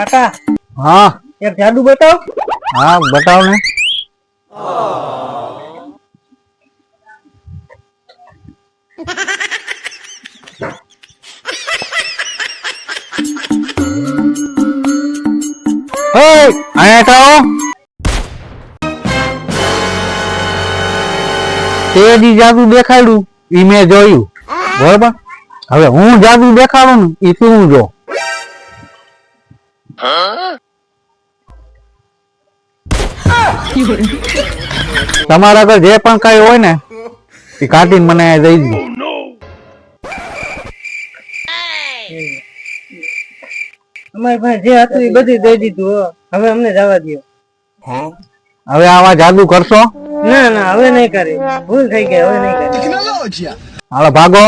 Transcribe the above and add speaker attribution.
Speaker 1: કાકા
Speaker 2: હા.
Speaker 1: એક જાદુ બતાવ.
Speaker 2: હા બતાવ ને. અહીંયા આવો. તે દી જાદુ દેખાડ્યું ઈ મેં જોયું. બરોબર? હવે હું જાદુ દેખાડું ને ઈ તું જો. તમારા આગળ જે પણ કઈ હોય ને એ કાઢીને મને દઈ દો.
Speaker 1: અમારી પાસે જે હતું એ બધું દઈ દીધું હવે અમને જવા દો
Speaker 2: હવે આવા જાદુ કરશો?
Speaker 1: ના ના હવે નહીં કરે. ભૂલ થઈ ગઈ હવે નહીં કરે.
Speaker 2: હાલો ભાગો.